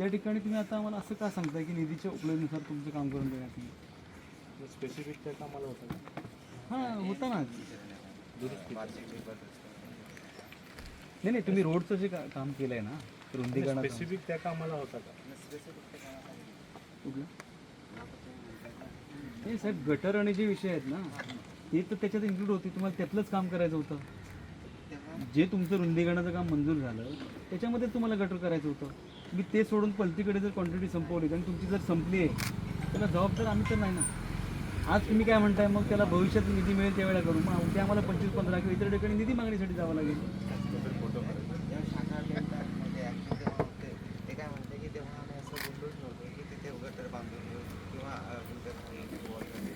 त्या ठिकाणी तुम्ही आता आम्हाला असं का सांगताय की निधीच्या उपलब्धीनुसार तुमचं काम करून देण्यात येईल? स्पेसिफिक त्या कामाला होतं? हां होता ना. नाही नाही तुम्ही रोडचं जे का- काम केलं आहे ना रुंदीकरणाचं स्पेसिफिक त्या कामाला होता का? कुठलं नाही साहेब गटर आणि जे विषय आहेत ना ते तर त्याच्यात इन्क्लूड होते. तुम्हाला त्यातलंच काम करायचं होतं. जे तुमचं रुंदीकरणाचं काम मंजूर झालं त्याच्यामध्ये तुम्हाला गटर करायचं होतं. तुम्ही ते सोडून पलतीकडे जर क्वांटिटी संपवली आणि तुमची जर संपली आहे त्याला जबाबदार आम्ही तर नाही ना. आज तुम्ही काय म्हणताय मग त्याला भविष्यात निधी मिळेल त्यावेळेला करू. मग उद्या आम्हाला पंचवीस पंधरा किंवा इतर ठिकाणी निधी मागणीसाठी जावं लागेल जेव्हा शाखा केंद्रामध्ये ॲक्शन तेव्हा होते ते काय म्हणते की तेव्हा आम्ही असं बोललोच नव्हतो की तिथे गटर बांधून घेऊ किंवा अ, तुमच्या घरी wall वगैरे.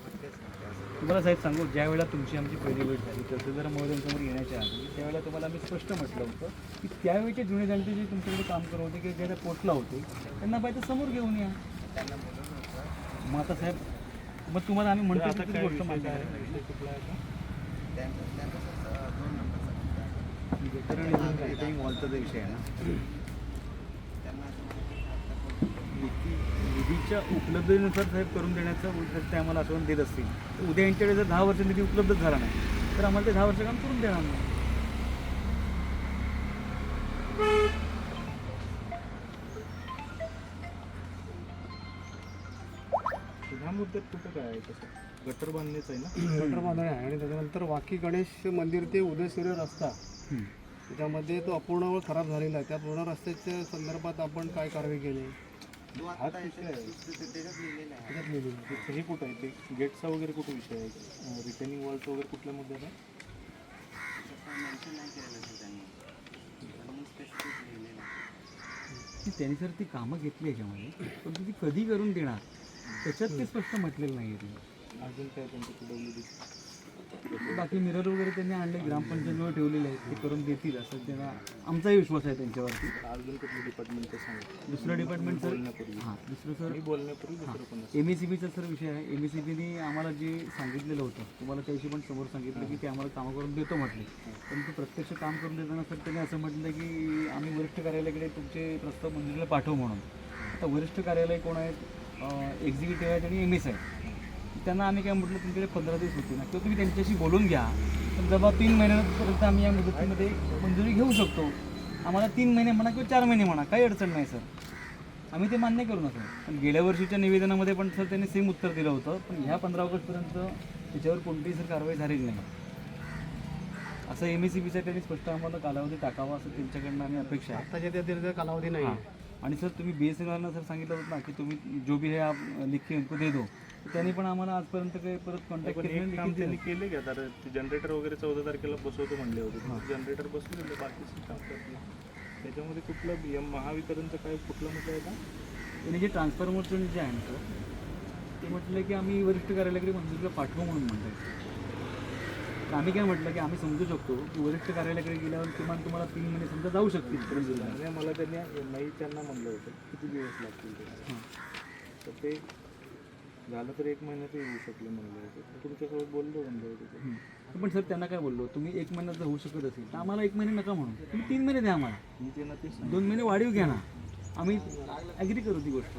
म्हणतेच नव्हते असं तुम्हाला साहेब सांगू ज्या वेळेला तुमची आमची पहिली भेट झाली तहसीलदार महोदयांसमोर येण्याच्या आधी त्यावेळेला तुम्हाला आम्ही स्पष्ट म्हटलं होतं की त्यावेळेचे जुने जाणते जे तुमच्याकडे काम करत होते की ज्याला पोटला होते त्यांना पाहिजे समोर घेऊन या. त्यांना बोलून होतं मग आता साहेब मग तुम्हाला आम्ही म्हणतो आता काय गोष्ट काय आहे. विषय कुठला आहे का त्यांचं त्यांचं असं, अ, दोन नंबरचा गटर आणि जो रिपेअरिंग वॉलचा विषय आहे ना त्यांना असं म्हणाले की आता कोण निधी निधीच्या उपलब्धतेनुसार साहेब करून देण्याचं ते आम्हाला आश्वासन देत असतील. तर उद्या यांच्याकडे जर दहा वर्ष निधी उपलब्ध झाला नाही तर आम्हाला ते दहा वर्ष काम करून देणार नाही. ह्या मुद्द्यात कुठं काय आहे तसं? गटर बांधणेच आहे ना? गटर बांधणे आहे आणि त्याच्यानंतर वाकी गणेश मंदिर ते उदयसूर्य रस्ता. त्याच्यामध्ये तो अपूर्ण खराब झालेला आहे. त्या पूर्ण रस्त्याच्या संदर्भात आपण काय कारवाई केली? हे कुठं आहे? ते गेटचा वगैरे कुठं विषय आहे? रिटेनिंग वॉलचं वगैरे कुठल्या मुद्द्यात आहे? त्यांनी. सर ती कामं घेतली याच्यामध्ये पण ती कधी करून देणार? त्याच्यात ते स्पष्ट म्हटलेलं नाही आहे अजून काय त्यांचं बाकी मिरर वगैरे त्यांनी आणले ग्रामपंचायतीवर ठेवलेले आहेत. ते करून देतील असं त्यांना आमचाही विश्वास आहे त्यांच्यावरती. अजून कुठलं डिपार्टमेंट सांगा दुसरं डिपार्टमेंट सर बोलण्यापूर्वी. हां दुसरं सर मी बोलण्यापूर्वी दुसरं पण एम एस सी बीचा सर विषय आहे. एम एस सी बीने आम्हाला जे सांगितलेलं होतं तुम्हाला त्याविषयी पण समोर सांगितलं की ते आम्हाला कामं करून देतो म्हटले. परंतु प्रत्यक्ष काम करून देताना सर त्यांनी असं म्हटलं की आम्ही वरिष्ठ कार्यालयाकडे तुमचे प्रस्ताव मंजुरीला पाठवू म्हणून. आता वरिष्ठ कार्यालय कोण आहेत? एक्झिक्युटिव्ह आहेत आणि एम एस आहे त्यांना आम्ही काय म्हटलं तुमच्याकडे पंधरा दिवस होते ना किंवा तुम्ही त्यांच्याशी बोलून घ्या. तर जबा तीन महिन्यापर्यंत आम्ही या मुदतीमध्ये मंजुरी घेऊ शकतो. आम्हाला तीन महिने म्हणा किंवा चार महिने म्हणा काही अडचण नाही सर. आम्ही ते मान्य करू नका. पण गेल्या वर्षीच्या निवेदनामध्ये पण सर त्यांनी सेम उत्तर दिलं होतं. पण ह्या पंधरा ऑगस्टपर्यंत त्याच्यावर कोणतीही सर कारवाई झालेली नाही. असं एम एस सी बीचा त्यांनी स्पष्ट आम्हाला कालावधी टाकावा असं त्यांच्याकडनं आम्ही अपेक्षा आहे. आताच्या त्या दीर्घ कालावधी नाही. आहे आणि सर तुम्ही बी एस एन सर सांगितलं होतं ना की तुम्ही जो भी है आप लिख के उनको दे दो. तर त्यांनी पण आम्हाला आजपर्यंत काही परत कॉन्टॅक्ट पण केलं एक काम त्यांनी केले का तर ते जनरेटर वगैरे चौदा तारखेला बसवतो म्हणले होते. जनरेटर बसवले होते बाकीचे काम करते त्याच्यामध्ये कुठलं एम महावितरणचं काय कुठलं म्हटलं आहे का त्यांनी जे ट्रान्सफॉर्मरचं जे आहे ना सर ते म्हटलं की आम्ही वरिष्ठ कार्यालयाकडे मंजुरीला पाठवू म्हणून म्हणताय. तर आम्ही काय म्हटलं की आम्ही समजू शकतो की वरिष्ठ कार्यालयाकडे गेल्यावर किमान तुम्हाला तीन महिने समजा जाऊ शकतील. मला त्यांनी नाही त्यांना म्हणलं होतं. किती दिवस लागतील ते? हां. तर ते झालं तर एक महिन्यात येऊ शकले म्हणलं होते. तुमच्यासोबत बोललो म्हणलं होते ते. पण सर त्यांना काय बोललो? तुम्ही एक महिन्यात जर होऊ शकत असेल तर आम्हाला एक महिने नका म्हणून तुम्ही तीन महिने द्या आम्हाला. मी त्यांना तेच दोन महिने वाढीव घ्या ना. आम्ही ॲग्री करू ती गोष्ट.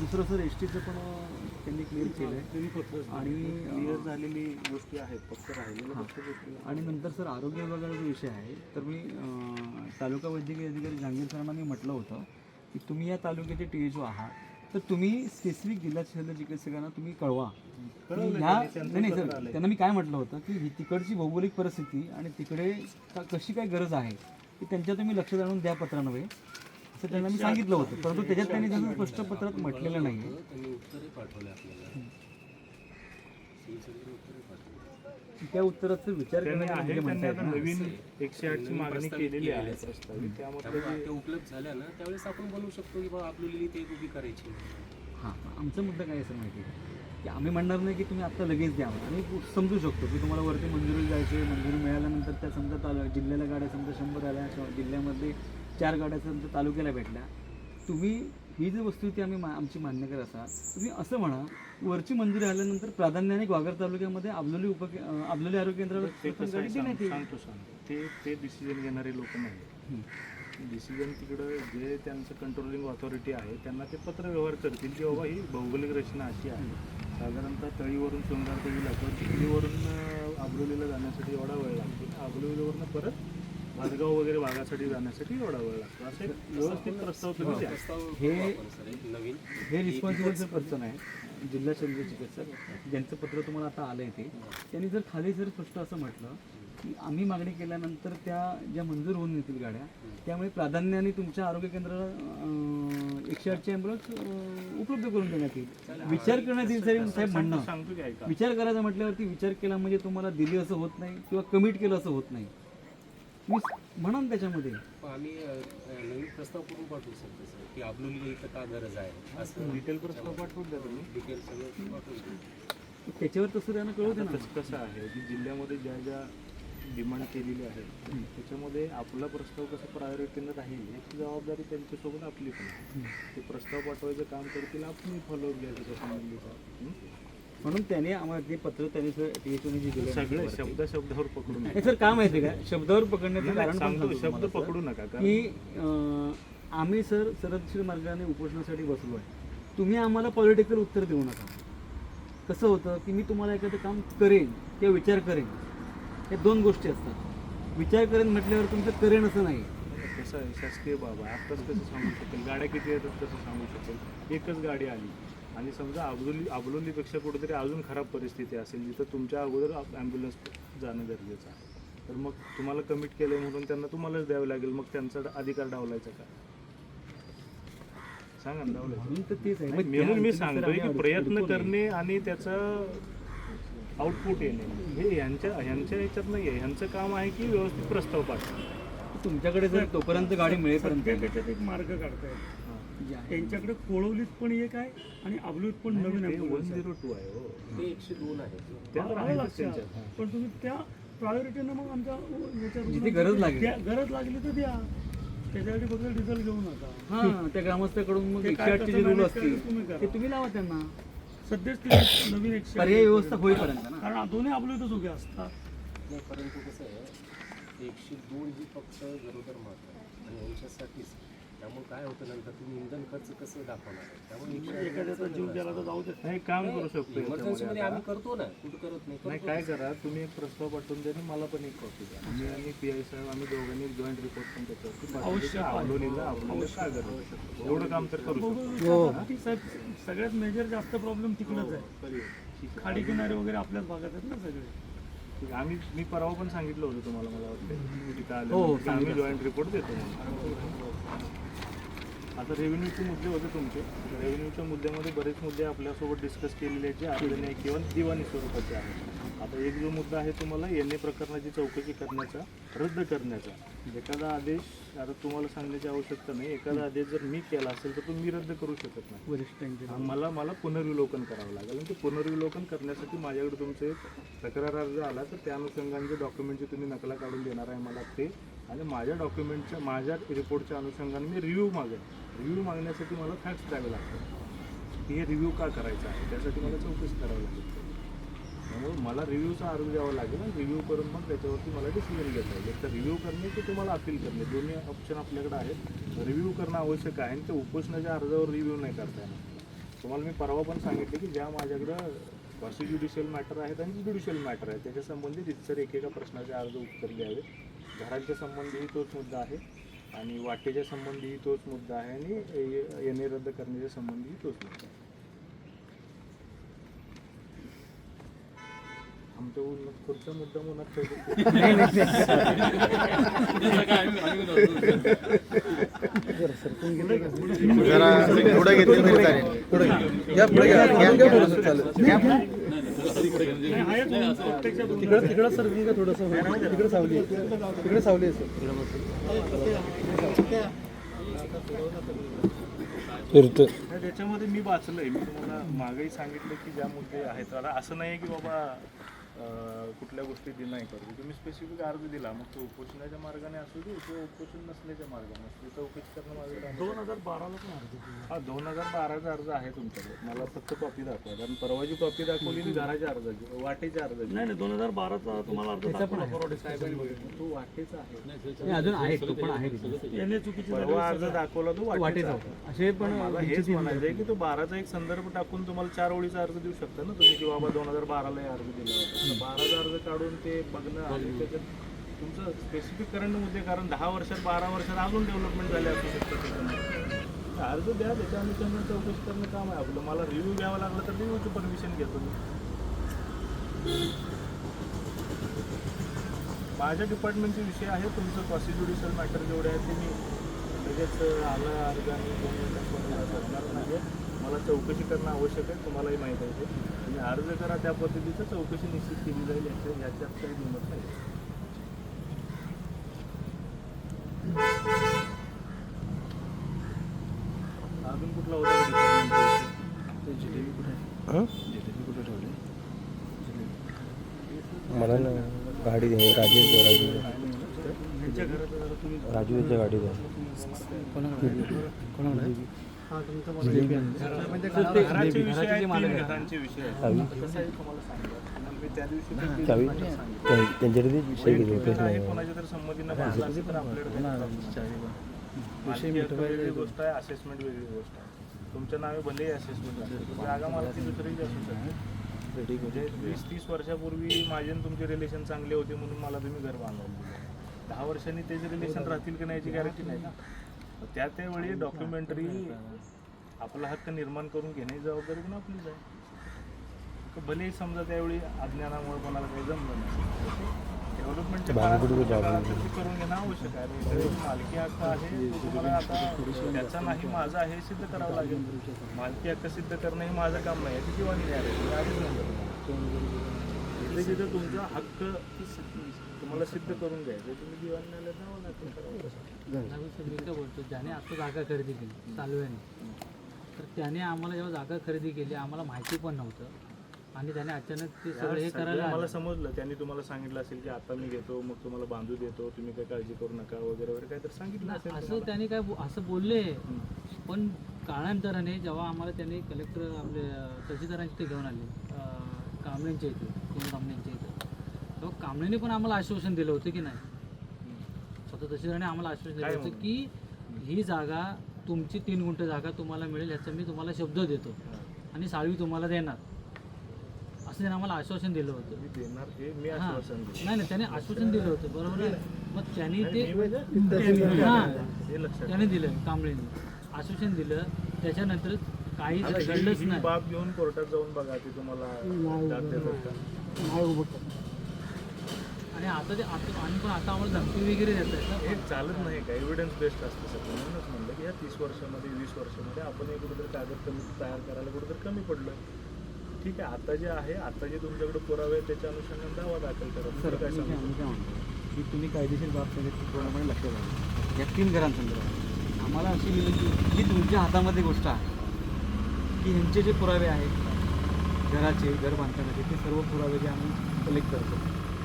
दुसरं सर एस टीचं पण त्यांनी क्लिअर केलं आहे आणि क्लिअर झालेली गोष्टी आहेत फक्त राहिलेल्या गोष्टी आणि नंतर सर आरोग्य विभागाचा जो विषय आहे. तर मी तालुका वैद्यकीय अधिकारी जहांगीर सरांना मी म्हटलं होतं की तुम्ही या तालुक्याचे टी एच ओ आहात. तर तुम्ही स्पेसिफिक जिल्हा शल्य चिकित्सकांना तुम्ही कळवा. ह्या नाही नाही सर त्यांना मी काय म्हटलं होतं की ही तिकडची भौगोलिक परिस्थिती आणि तिकडे का कशी काय गरज आहे की त्यांच्या तुम्ही लक्ष जाणून द्या पत्रान्वये असं त्यांना मी सांगितलं होतं परंतु त्याच्यात त्यांनी जसं स्पष्ट पत्रात म्हटलेलं नाही त्या उत्तराचा विचार त्यांनी करण्याचे आहे म्हणजे त्यांनी म्हणतायत आता ना. नवीन एकशे आठची मागणी केलेली आहे. प्रस्तावित त्यामुळे ते उपलब्ध झाल्या ना त्यावेळेस आपण बनवू शकतो की बाबा आपल्याला ते उभी करायची हां आमचं मुद्दा काय सर माहिती आहे की? आम्ही म्हणणार नाही की तुम्ही आत्ता लगेच द्या आणि समजू शकतो की तुम्हाला वरती मंजुरी जायची मंजुरी मिळाल्यानंतर त्या समजा जिल्ह्याला गाड्या समजा शंभर आल्या किंवा जिल्ह्यामध्ये चार गाड्या समजा तालुक्याला भेटल्या. तुम्ही ही जी वस्तू ती आम्ही मा आमची मान्य करत असाल तुम्ही असं म्हणा वरची मंजुरी आल्यानंतर प्राधान्याने ग्वागर तालुक्यामध्ये आबलोली उप आबलोली आरोग्य केंद्रावर ते ते ते डिसिजन घेणारे लोक नाही. डिसिजन तिकडं जे त्यांचं कंट्रोलिंग ऑथॉरिटी आहे त्यांना ते पत्र व्यवहार करतील की बाबा ही भौगोलिक रचना अशी आहे. साधारणतः तळीवरून सोंगार तळीला किंवा चिखलीवरून अं, आबलोलीला जाण्यासाठी एवढा वेळ लागतो. आबलोलीवरनं परत भातगाव वगैरे भागासाठी जाण्यासाठी एवढा वेळ लागतो. असे व्यवस्थित प्रस्ताव तुम्ही द्या. हे- नवीन हे रिस्पॉन्सिबल पर्सन आहे जिल्हा शल्य चिकित्सक ज्यांचं पत्र तुम्हाला आता आलं आहे ते त्यांनी जर खाली जर स्पष्ट असं म्हटलं की आम्ही मागणी केल्यानंतर त्या ज्या मंजूर होऊन येतील गाड्या त्यामुळे प्राधान्याने तुमच्या आरोग्य केंद्राला एकशे आठची ॲम्ब्युलन्स उपलब्ध करून देण्यात येईल. विचार करण्यात येईल तरी साहेब म्हणणं. विचार करायचा म्हटल्यावरती विचार केला म्हणजे तुम्हाला दिली असं होत नाही किंवा कमिट केलं असं होत नाही. मी म्हणा ना त्याच्यामध्ये. पण आम्ही अ, नवीन प्रस्ताव करून पाठवू सर? तसं की आपल्याला इथं का गरज आहे. असं डिटेल प्रस्ताव पाठवून द्या तुम्ही. डिटेल सगळं पाठवून देऊ. त्याच्यावर तसं त्यांना कळू दे आता ना. कसं कसं आहे की जिल्ह्यामध्ये ज्या ज्या डिमांड केलेली आहे त्याच्यामध्ये आपला प्रस्ताव कसं प्रायोरिटीनं राहील याची जबाबदारी त्यांच्यासोबत आपली पण आहे. ते प्रस्ताव पाठवायचं काम करतील आपण फॉलो घ्यायचं त्या संबंधीचा हं? म्हणून त्याने आम्हाला ते पत्र त्याने सर जे दिलं सगळे शब्द शब्दावर पकडू नका. सर काय माहिती का? शब्दावर पकडण्याचं कारण सांगतो शब्द. पकडू नका की आम्ही सर सरदशीर मार्गाने उपोषणासाठी बसलो आहे. तुम्ही आम्हाला पॉलिटिकल उत्तर देऊ नका. कसं होतं की मी तुम्हाला एखादं काम करेन किंवा विचार करेन हे दोन गोष्टी असतात. विचार करेन म्हटल्यावर तुमचं करेन असं नाही. कसं शासकीय बाबा आत्ताच कसं सांगू शकेल? गाड्या किती येतात कसं सांगू शकेल. एकच गाडी आली. आणि समजा अबलोली अबलोलीपेक्षा कुठेतरी अजून खराब परिस्थिती असेल जिथं तुमच्या अगोदर ॲम्ब्युलन्स जाणं गरजेचं आहे. तर मग तुम्हाला कमिट केलं म्हणून त्यांना तुम्हालाच द्यावं लागेल मग त्यांचा अधिकार डावलायचा का? सांगा ना डावलायचा. म्हणून आहे मी सांगतोय की प्रयत्न. करणे आणि त्याचं आउटपुट येणे. हे यांच्या ह्यांच्या ह्याच्यात नाही आहे ह्यांचं काम आहे की व्यवस्थित प्रस्ताव पाठवा तुमच्याकडे जर तोपर्यंत गाडी मिळेपर्यंत. एक मार्ग काढतायत जी आहे. त्यांच्याकडे कोळवलीत पण एक आहे आणि अबलूत पण नवीन वन. झिरो टू आहे हो. ते एकशे दोन आहे. त्या. त्यांच्यात पण तुम्ही त्या प्रायोरिटीनं मग आमच्या याच्या जिथे रुग्णांसाठी गरज लागेल. द्या- गरज लागली तर द्या. त्याच्यासाठी फक्त डिझेल घेऊ नका हा त्या ग्रामस्थाकडून मग ते एकशे काय आठचे जे कसं रूल manage असतील करायचं तुम्ही करा. ते तुम्ही लावा त्यांना. सध्याच ते नवीन एकशे पर्याय व्यवस्था होईपर्यंत ना. कारण दोन्ही अबलूतच उभे असतात. नाही परंतु कसं आहे एकशे दोन ही फक्त गरोदर माता आहे. आणि यांच्यासाठीच त्यामुळे काय होतं नंतर तुम्ही इंधन खर्च कसं दाखवणार आहे? त्यामुळे आठ एखाद्याचा जीव गेला तर जाऊ दे. नाही काम करू शकतो इमर्जन्सी मध्ये याच्यामध्ये आम्ही करतो ना. कुठं करत नाही. काय करा तुम्ही एक प्रस्ताव पाठवून द्या मला पण एक कॉपी द्या. मी आणि पी आय साहेब आम्ही दोघांनी जॉईंट रिपोर्ट पण त्याच्यावरती एवढं काम तर करू शकतो. ती साहेब सगळ्यात मेजर जास्त प्रॉब्लेम तिकडच आहे. खाडी किनारे वगैरे आपल्याच भागात आहेत ना सगळे. आम्ही मी परवा पण सांगितलं होतं तुम्हाला मला वाटतं तिथं हो, आलं आम्ही. जॉईंट रिपोर्ट देतो. आता रेव्हेन्यूचे मुद्दे होते तुमचे. रेव्हेन्यूच्या मुद्द्यामध्ये बरेच मुद्दे आपल्यासोबत डिस्कस केलेले आहेत जे आपले नाही किंवा दिवाणी स्वरूपाचे आहेत. आता एक जो मुद्दा आहे तुम्हाला एन ए प्रकरणाची चौकशी करण्याचा रद्द करण्याचा. एखादा आदेश आता तुम्हाला सांगण्याची आवश्यकता नाही. एखादा आदेश जर मी केला असेल तर तो मी रद्द करू शकत नाही. वरिष्ठांचे हा, मला मला पुनर्विलोकन करावं लागेल. आणि ते पुनर्विलोकन करण्यासाठी माझ्याकडे तुमचे तक्रार अर्ज आला तर त्या अनुषंगाने जे डॉक्युमेंटची तुम्ही नकला काढून देणार आहे मला ते आणि माझ्या डॉक्युमेंटच्या माझ्या रिपोर्टच्या अनुषंगाने मी रिव्ह्यू मागेन. रिव्ह्यू मागण्यासाठी मला फॅक्ट्स द्यावे लागतात. की हे रिव्ह्यू का करायचं आहे? त्यासाठी मला चौकशी करावी लागेल त्यामुळे मला रिव्ह्यूचा अर्ज द्यावा लागेल आणि रिव्ह्यू करून मग त्याच्यावरती मला डिसिजन घेता येईल. एक तर रिव्ह्यू करणे की तुम्हाला अपील करणे दोन्ही ऑप्शन आपल्याकडे आहेत. रिव्ह्यू करणं आवश्यक आहे आणि ते उपोषणाच्या अर्जावर रिव्ह्यू नाही करता येणार. तुम्हाला मी परवा पण सांगितले की ज्या माझ्याकडं कॉसी ज्युडिशियल मॅटर आहेत आणि ज्युडिशियल मॅटर आहेत त्याच्या संबंधित इतर एकेका प्रश्नाचे अर्ज उत्तर घ्यावे घरांच्या संबंधीही तोच मुद्दा आहे आणि वाटेच्या संबंधीही तोच मुद्दा आहे आणि एन ए रद्द करण्याच्या संबंधीही तोच मुद्दा आहे. आमच्या उन्नत पुढचा मुद्दा उन्हात ठेवतो. जरा पुढे घेतली तरी चालेल. पुढे घ्या. पुढे घ्या. घ्या घ्या. पुढे चालेल. घ्या. नाही आहेच प्रत्यक्षात तिकडं तिकडं सर तुमचं थोडंसं. तिकडे सावली आहे. तिकडे सावली आहे सर. त्याच्यामध्ये मी वाचलंय. मी तुम्हाला मागेही सांगितलं की ज्या मुद्दे आहेत. आता असं नाही की बाबा कुठल्या गोष्टी डिनाय करतो. तुम्ही स्पेसिफिक अर्ज दिला मग तो उपोषणाच्या मार्गाने असू दे किंवा उपोषण नसल्याच्या मार्गाने असू दे चौकशी करणं माझं काम आहे. दोन हजार बाराला पण अर्ज. हा दोन हजार बाराचा अर्ज आहे तुमच्याकडे. मला फक्त कॉपी दाखवा. कारण परवाची कॉपी दाखवली मी घराच्या अर्जाची वाटेच्या अर्जाची नाही नाही दोन हजार बाराचा तुम्हाला अर्ज दाखवला. तो वाटेचा आहे. नाही, अजून आहे तो पण आहे तिथे. याने चुकीची परवा अर्ज दाखवला तो वाटेचा असे पण मला हेच म्हणायचं आहे की तो बाराचा एक संदर्भ टाकून तुम्हाला चार ओळीचा अर्ज देऊ शकता ना तुम्ही की बाबा दोन हजार बाराला हे अर्ज दिला होता. बाराचा अर्ज काढून ते बघणं आणि त्याच्यात तुमचं स्पेसिफिक करंट मुद्दे कारण दहा वर्षात बारा वर्षात अजून डेव्हलपमेंट झाले असू शकतं अर्ज द्या त्याच्या अनुषंगाने चौकशी करणं काम आहे आपलं. मला रिव्ह्यू घ्यावं लागलं तर रिव्ह्यूची परमिशन घेतो मी माझ्या डिपार्टमेंटचे विषय आहे तुमचं प्रोसिज्युडिशियल मॅटर जेवढे आहे ते मी लगेच आलं अर्ज आणि नाही मला चौकशी करणं आवश्यक आहे तुम्हालाही माहीत आहे ते. तुम्ही अर्ज करा त्या पद्धतीचं चौकशी निश्चित केली जाईल याच्या याच्यात काही हिंमत नाही. अजून कुठला होता डिपार्टमेंट मला ना गाडी आहे राजेश राजू त्यांच्या घरात जरा तुम्ही राजूच्या आहे? घराचे आहेत, तीन घरांचे विषय ते- वेगळी गोष्ट आहे असेसमेंट वेगळी गोष्ट आहे. तुमच्या नावे भलेही असेसमेंट असेल पण जागा मालकी दुसरीही असू शकते. म्हणजे वीस तीस वर्षापूर्वी माझे आणि तुमचे रिलेशन चांगले होते म्हणून मला तुम्ही घर बांधवलं. दहा वर्षांनी तेच रिलेशन राहतील की नाही याची गॅरंटी नाही ना. त्या त्यावेळी डॉक्युमेंटरी आपला हक्क निर्माण करून घेण्याची जबाबदारी पण आपलीच आहे. भलेही समजा त्यावेळी अज्ञानामुळे कोणाला काही जमलं नाही. डेव्हलपमेंटच्या काळात ते करून घेणं आवश्यक आहे. मालकी हक्क आहे तो तुम्हाला आता त्याचा नाही माझा आहे हे सिद्ध करावं लागेल. मालकी हक्क सिद्ध करणं हे माझं काम नाही आहे. आधीच जिथे जिथे तुमचा हक्क तुम्हाला सिद्ध करून घ्यायचं तुम्ही दिवाणी न्यायालयात जावं लागतं करावं मी काय बोलतो ज्याने आता जागा खरेदी केली चालव्याने. तर त्याने आम्हाला जेव्हा जागा खरेदी केली आम्हाला माहिती पण नव्हतं. आणि त्याने अचानक ते सगळं हे करायला मला. समजलं. त्यांनी तुम्हाला सांगितलं असेल की आता मी घेतो मग तुम्हाला बांधू देतो तुम्ही काही काळजी करू नका वगैरे वगैरे काहीतरी सांगितलं असेल असं. त्याने काय असं बोलले. पण काळांतराने जेव्हा आम्हाला त्यांनी कलेक्टर आपले तहसीलदारांचे ते घेऊन आले कांबळेंच्या इथे तेव्हा कांबळेने पण आम्हाला आश्वासन दिलं होतं की नाही? स्वतः तहसीलदाराने आम्हाला आश्वासन दिलं होतं की ही जागा तुमची तीन गुंठ जागा तुम्हाला मिळेल ह्याचा मी तुम्हाला शब्द देतो. आणि साळवी तुम्हाला देणार. असं त्याने आम्हाला आश्वासन दिलं होतं. मी देणार मी आश्वासन देईन. नाही नाही त्याने आश्वासन दिलं होतं. बरोबर आहे. मग त्यांनी ते मी म्हणजे हां. हे लक्षात त्याने दिलं कांबळेने. आश्वासन दिलं. त्याच्यानंतर काही घडलंच नाही. बाब घेऊन कोर्टात जाऊन बघा ते तुम्हाला? आणि आता ते आता आणि पण आता आम्हाला धमकी वगैरे देत आहेत हे चालत नाही का एव्हिडन्स बेस्ड असतं सगळं. म्हणूनच म्हणलं की या तीस वर्षामध्ये वीस वर्षामध्ये आपण हे कुठेतरी कागद कमी तयार करायला कुठेतरी कमी पडलं ठीक आहे आता जे आहे आता जे तुमच्याकडे पुरावे आहेत त्याच्या अनुषंगाने दावा दाखल करा. सर काय की तुम्ही कायदेशीर बाब सांगितली पूर्णपणे लक्षात आलं या तीन घरांसंदर्भात. आम्हाला अशी विनंती जी तुमच्या हातामध्ये गोष्ट आहे. की ह्यांचे जे पुरावे आहेत घराचे घर बांधकामाचे ते सर्व पुरावे जे आम्ही कलेक्ट करतो.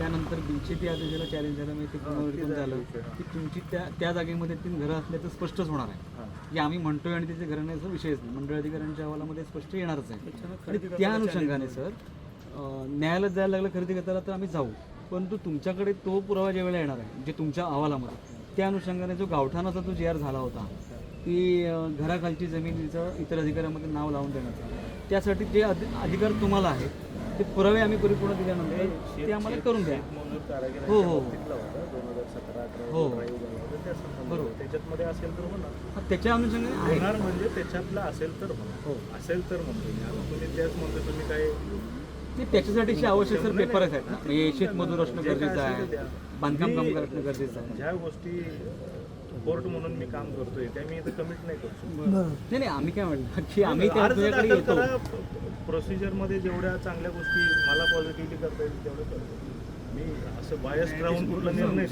त्यानंतर बीचे आदेशाला चॅलेंज झालं म्हणजे ते पुनर्विकन झालं की तुमची त्या त्या जागेमध्ये तीन घरं असल्याचं स्पष्टच होणार आहे. हां. की आम्ही म्हणतोय आणि त्याचे घरं नाही असं विषयच नाही. मंडळ अधिकाऱ्यांच्या अहवालामध्ये स्पष्ट येणारच आहे. आणि त्या अनुषंगाने सर न्यायालयात जायला लागलं खरेदी करताना तर आम्ही जाऊ. परंतु तुमच्याकडे तो पुरावा ज्या वेळेला येणार आहे जे तुमच्या अहवालामध्ये त्या अनुषंगाने जो गावठाणाचा जो जी आर झाला होता की अं, घराखालची जमिनीचं इतर अधिकाऱ्यांमध्ये नाव लावून देण्याचं त्यासाठी जे अधि- अधिकार तुम्हाला आहेत ते पुरावे आम्ही परिपूर्ण दिल्यानंतर ते आम्हाला करून द्या. हो, हो. हो. संदर्भात. बरोबर. त्याच्यातमध्ये असेल तर होणार त्याच्या अनुषंगाने होणार म्हणजे त्याच्यातला असेल तर होणार हो. असेल तर म्हणतो. त्याच म्हणतो तुम्ही काय नाही त्याच्यासाठीचे आवश्यक सर पेपर आहेत ना म्हणजे शेतमजूर असणं गरजेचं आहे. बांधकाम काम करणं गरजेचं आहे. ज्या गोष्टी कोर्ट म्हणून मी काम करतोय त्या मी इथं कमिट नाही करू शकतो. नाही नाही आम्ही काय म्हणतो की आम्ही त्या अर्ज तुझ्याकडे दाखल येतो. प्रोसिजरमध्ये जेवढ्या चांगल्या गोष्टी मला पॉझिटिव्हली करता येईल तेवढं करतो. मी असं बायस राहून कुठला निर्णय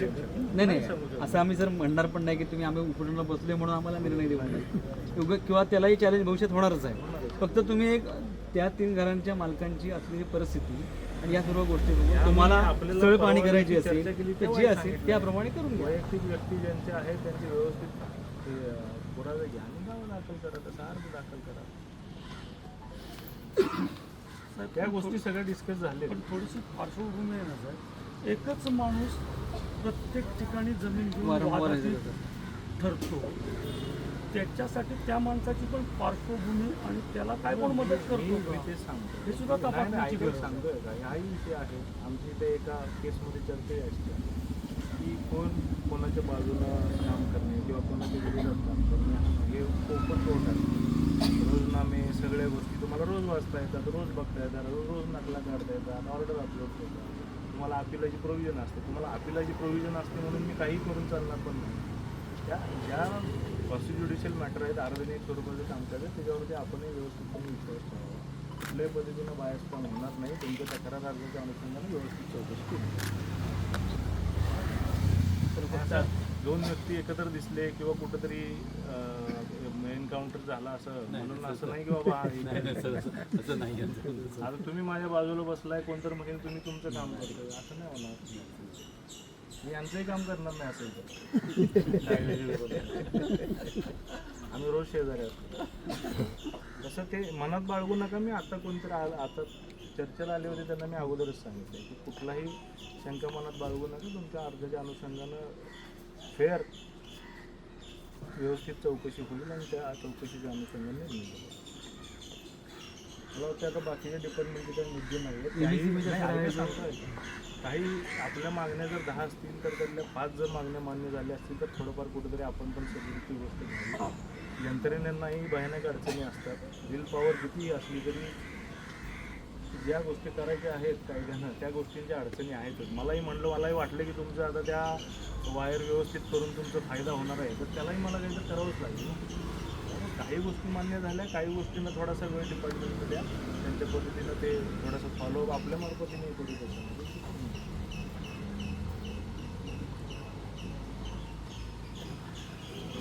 नाही नाही. असं आम्ही सर म्हणणार पण नाही की तुम्ही आम्ही उपटून बसले म्हणून आम्हाला निर्णय देऊ नये किंवा त्यालाही चॅलेंज भविष्यात होणारच आहे. फक्त तुम्ही एक त्या तीन घरांच्या मालकांची असलेली परिस्थिती आणि या सर्व गोष्टी तुम्हाला आपल्याला पाणी करायची असेल तर जे असेल. त्याप्रमाणे करून घ्या. वैयक्तिक व्यक्ती ज्यांचे आहेत त्यांचे व्यवस्थित पुरावे घ्या. आणि दाखल करा तसा अर्ज दाखल करा. त्या गोष्टी सगळ्या डिस्कस झाल्या पण थोडीशी पार्श्वभूमी आहे ना सर एकच माणूस प्रत्येक ठिकाणी जमीन घेऊन. ठरतो. त्याच्यासाठी त्या माणसाची पण पार्श्वभूमी आणि त्याला काय पण मदत करतो? तेच सांगतो हे सुद्धा तपासण्याची गरज. सांगतोय का? हाही विषय आहे. आमच्या इथे एका केसमध्ये चर्चा आहे की कोण कोणाच्या बाजूनं काम करणे किंवा कोणाच्या विरोधात काम करणे हे ओपन कोर्ट आहे. रोजनामे सगळ्या गोष्टी तुम्हाला रोज वाचता येतात रोज बघता येतात रोज रोज नकला काढता येतात ऑर्डर अपलोड करतात. तुम्हाला अपिलाची प्रोव्हिजन असते. तुम्हाला अपिलाची प्रोव्हिजन असते म्हणून मी काही करून चालणार पण नाही. त्या ज्या कॉन्स्टिट्युडिशियल मॅटर आहेत अर्धनिक स्वरूपाचे कामकाज आहे त्याच्यावरती आपणही व्यवस्थितपणे विश्वास ठेवावा. कुठल्याही पद्धतीनं बायस पण होणार नाही. तुमच्या तक्रार अर्जाच्या अनुषंगाने व्यवस्थित चौकशी केली तर दोन व्यक्ती एकत्र दिसले किंवा कुठंतरी एन्काउंटर झाला असं म्हणून असं नाही की बाबा असं नाही आता तुम्ही माझ्या बाजूला बसलाय कोणतर म्हणेल तुम्ही तुमचं काम करतोय. असं नाही होणार. मी यांचंही काम करणार नाही बोलतो. आम्ही रोज शेजारी असतो. तसं ते मनात बाळगू नका मी आता कोणतरी आता चर्चेला आले होते त्यांना मी अगोदरच सांगितलं की कुठलाही शंका मनात बाळगू नका तुमच्या अर्जाच्या अनुषंगानं फेअर व्यवस्थित चौकशी होईल आणि त्या चौकशीच्या अनुषंगाने निर्णय घेऊ. मला वाटतं आता बाकीच्या डिपार्टमेंटचे काही मुद्दे नाही आहेत. काही MSCB च्या नाही, सांगतोय. काही आपल्या मागण्या जर दहा असतील तर त्यातल्या पाच जर मागण्या मान्य झाल्या असतील तर थोडंफार कुठेतरी आपण पण सगळी गोष्ट घ्यावी यंत्रणेंनाही भयानक अडचणी असतात विल पॉवर कितीही असली तरी ज्या गोष्टी करायच्या आहेत कायद्यानं त्या गोष्टींच्या अडचणी आहेतच. मलाही म्हणलं मलाही वाटलं की तुमचं आता त्या वायर व्यवस्थित करून तुमचा फायदा होणार आहे. तर त्यालाही मला काहीतरी करावंच लागेल काही गोष्टी मान्य झाल्या काही गोष्टींना थोडासा वेळ डिपार्टमेंटमध्ये द्या. त्यांच्या पद्धतीनं ते थोडंसं फॉलोअप आपल्या मार्फतीने करू त्याच्यामध्ये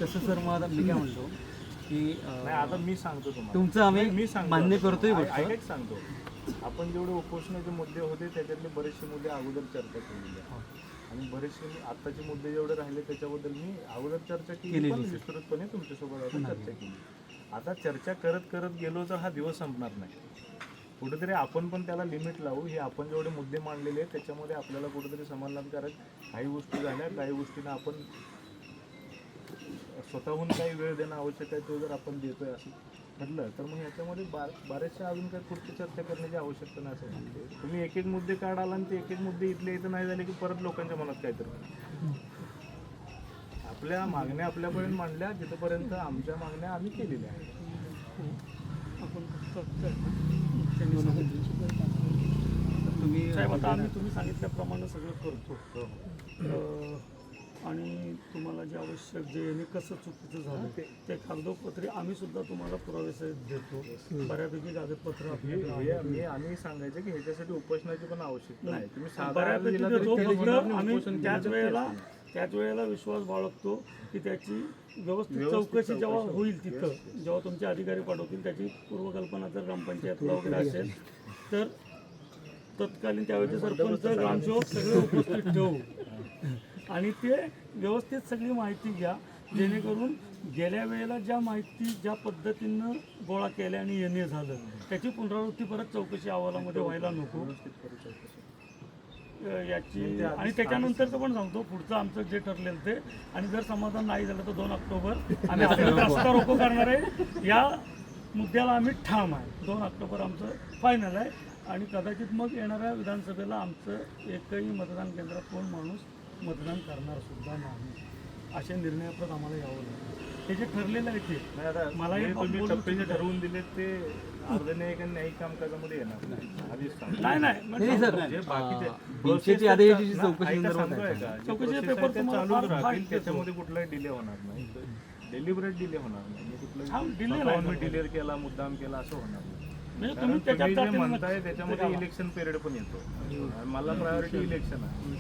तसं सर मग आता मी काय म्हणतो की आता मी सांगतो तुम्हाला. तुमचं आम्ही मी सांगतो मान्य. करतोय सांगतो. आपण जेवढे उपोषणाचे मुद्दे होते त्याच्यातले बरेचसे मुद्दे अगोदर चर्चा केलेली आहे. आणि बरेचसे आत्ताचे मुद्दे जेवढे राहिले त्याच्याबद्दल मी अगोदर चर्चा केली पण. विस्तृतपणे तुमच्यासोबत आता चर्चा केली. आता चर्चा करत करत गेलो तर हा दिवस संपणार नाही. कुठेतरी आपण पण त्याला लिमिट लावू. हे आपण जेवढे मुद्दे मांडलेले आहेत त्याच्यामध्ये आपल्याला कुठेतरी समाधानकारक काही गोष्टी झाल्या. काही गोष्टींना आपण स्वतःहून काही वेळ देणं आवश्यक आहे तो जर आपण देतोय असं. ठरलं तर मग ह्याच्यामध्ये बार बऱ्याचशा अजून काही पुढची चर्चा करण्याची आवश्यकता नाही असं म्हणते तुम्ही एक एक मुद्दे काढाल आणि ते एक एक मुद्दे इथले इथं नाही झाले की परत लोकांच्या मनात काहीतरी. आपल्या मागण्या आपल्यापर्यंत मांडल्या तिथपर्यंत आमच्या मागण्या आम्ही केलेल्या आहेत. तुम्ही साहेब आता आम्ही तुम्ही सांगितल्याप्रमाणे सगळं करतो. अं, आणि तुम्हाला जे आवश्यक जे यांनी कसं चुकीचं झालं ते. ते कागदोपत्री आम्ही सुद्धा तुम्हाला पुरावेसहित देतो. बऱ्यापैकी कागदपत्र आम्ही सांगायचं की ह्याच्यासाठी उपोषणाची पण आवश्यकता नाही. तुम्ही बऱ्यापैकी फक्त आम्ही त्याच वेळेला. त्याच वेळेला विश्वास बाळगतो की त्याची व्यवस्थित चौकशी जेव्हा होईल. तिथं जेव्हा तुमचे अधिकारी पाठवतील त्याची पूर्वकल्पना जर ग्रामपंचायतला वगैरे असेल तर तत्कालीन त्यावेळेचे सरपंच ग्रामसेवक सगळे उपस्थित ठेवू. आणि ते व्यवस्थित सगळी माहिती घ्या. जेणेकरून गेल्या वेळेला ज्या माहिती ज्या पद्धतीनं गोळा केल्या आणि येणे झालं त्याची पुनरावृत्ती परत चौकशी अहवालामध्ये व्हायला नको. याची. आणि त्याच्यानंतरचं पण सांगतो पुढचं आमचं जे ठरलेलं ते. आणि जर समाधान नाही झालं तर दोन ऑक्टोबर आम्ही आपल्याला रस्ता रोको करणार आहे. या मुद्द्याला आम्ही ठाम आहे. दोन ऑक्टोबर आमचं फायनल आहे. आणि कदाचित मग येणाऱ्या विधानसभेला आमचं एकही मतदान केंद्रात कोण माणूस मतदान करणार सुद्धा नाही अशा निर्णयाप्रत आम्हाला यावं लागेल हे जे ठरलेलं आहे ते आता मला हे तुम्ही टप्पे जे. ठरवून दिलेत ते अर्धन्यायिक आणि न्यायिक कामकाजामध्ये येणार नाही आधीच सांगतो. नाही नाही नाही म्हणजे सर जे बाकीचे बिनशेती process आदेशाची आहेत चौकशी ना, ऐका संदर्भात सांगतोय आहे. का? जे चौकशीचे process पेपर आहेत ते तुम्हाला चालूच फार- फार राहतील देतो. त्याच्यामध्ये कुठलाही डिले होणार नाही डेलिबरेट डिले होणार नाही हा, कुठलाही delay स्वतःहून नाही मी डिले केला मुद्दाम केला असं होणार नाही म्हणजे कारण तुम्ही त्याच्यात तुम्ही जे जातीनं म्हणताय त्याच्यामध्ये इलेक्शन पिरियड पण येतो आणि मला प्रायोरिटी इलेक्शन आहे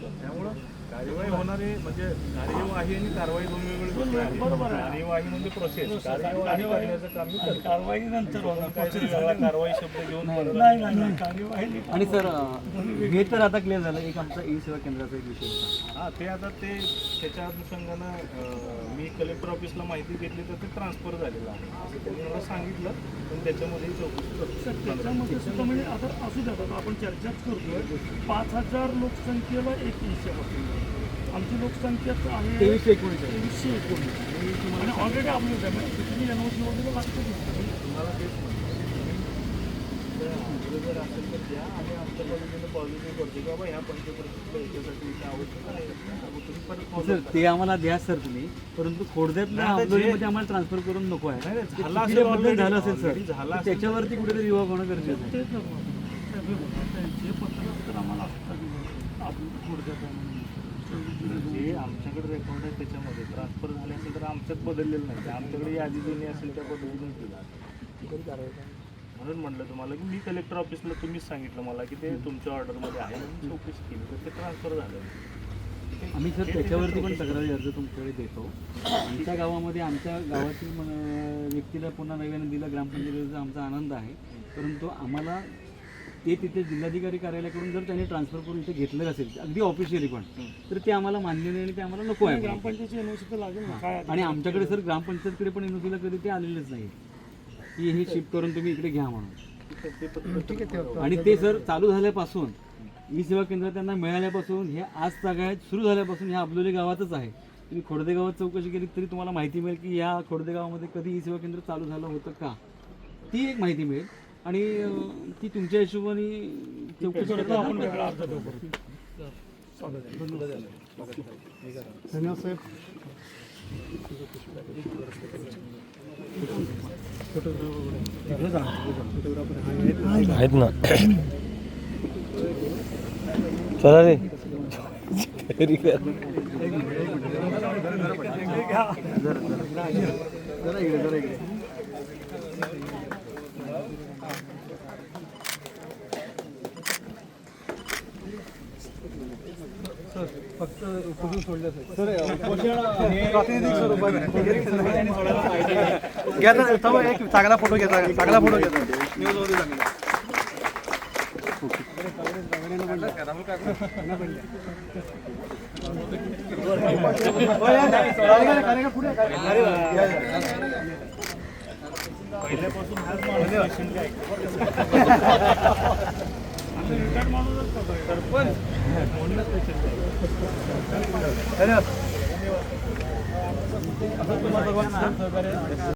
त्यामुळं कार्यवाही होणारे म्हणजे कार्यवाही आणि कारवाई दोन वेगवेगळे. कार्यवाही म्हणजे प्रोसेस कार्यवाही करण्याचं काम मी करतो. कारवाई नंतर होणार. काहीतरी कारवाई शब्द घेऊन नाही नाही नाही कार्यवाही. आणि सर हे तर आता क्लिअर झालं. एक आमचा ई सेवा केंद्राचा एक विषय होता. हा ते आता ते त्याच्या अनुषंगानं अं, मी कलेक्टर ऑफिसला माहिती घेतली तर ते ट्रान्सफर झालेलं आहे. असं त्यांनी मला सांगितलं. पण त्याच्यामध्ये चौकशी करतो त्याच्यामध्ये सुद्धा म्हणजे आता असू द्या आपण चर्चाच करतोय. पाच हजार लोकसंख्येला आमची लोकसंख्या आहे तेवीसशे एकोणीस. तेवीसशे एकोणीस. आणि ऑलरेडी आपलं त्यामुळे तिथली एनओसी वगैरे लागते तुम्हाला तेच म्हणतो. तर आपलं जर असेल तर द्या आणि आमच्या पद्धतीने पॉझिटिव्ह करतो की बाबा ह्या पंचप्रतिष्ठा याच्यासाठी इथं आवश्यक आहे. मग तुम्ही परत follow सर करा. ते आम्हाला द्या सर तुम्ही. परंतु खोडद्यातल्या आंदोलनामध्ये आम्हाला ट्रान्सफर करून नको आहे. झालं असेल. झालं. त्याच्यावरती कुठेतरी विभाग होणं गरजेचं आहे तेच आहे. साहेब, हे बघा, आता जे पत्र तर आम्हाला आत्ता दिलं आपण थोडक्यात आहे म्हणून. जे आमच्याकडे रेकॉर्ड आहे त्याच्यामध्ये. ट्रान्सफर झाले असेल तर आमच्यात बदललेलं नाही. आमच्याकडे यादी जुनी असेल त्या पद्धतीनेच दिला म्हणून म्हटलं तुम्हाला की मी कलेक्टर ऑफिसला तुम्हीच सांगितलं मला की ते तुमच्या ऑर्डरमध्ये आहे चौकशी केली. तर ते ट्रान्सफर झालं. आम्ही सर त्याच्यावरती पण तक्रारी अर्ज तुमच्याकडे देतो. आमच्या गावामध्ये आमच्या गावातील व्यक्तीला पुन्हा नव्याने दिलं. ग्रामपंचायतीचा आमचा आनंद आहे. परंतु आम्हाला ते तिथे जिल्हाधिकारी कार्यालयाकडून जर त्यांनी ट्रान्सफर करून इथे घेतलं असेल अगदी ऑफिशियली पण तर ते आम्हाला मान्य नाही आणि ते आम्हाला नको आहे. ग्रामपंचायतची एनओसी तर लागेल ना. काय आणि आमच्याकडे सर ग्रामपंचायतकडे पण एनओसीला कधी ते आलेलेच नाही की हे शिफ्ट करून तुम्ही इकडे घ्या म्हणून. ते पत्र आणि ते सर चालू झाल्यापासून ई सेवा केंद्र त्यांना मिळाल्यापासून हे आज तागायत सुरू झाल्यापासून ह्या अबलोली गावातच आहे. तुम्ही खोडदे गावात चौकशी केली तरी तुम्हाला माहिती मिळेल की या खोडदे गावामध्ये कधी ई सेवा केंद्र चालू झालं होतं का? ती एक माहिती मिळेल. आणि ती तुमच्या हिशोबाने चौकशी करता आपण करता वेगळा अर्ज देऊ धन्यवाद साहेब. आहेत ना. चला रे. कर. जरा इकडे जरा इकडे. फक्त उपोषण सोडलं सर प्रातिनिधिक स्वरूपात थांबा, एक चांगला फोटो घ्या चांगला फोटो घ्या. न्यूजमध्ये चांगला पहिल्यापासून हाच माणूस patiently ऐकतो. धन्यवाद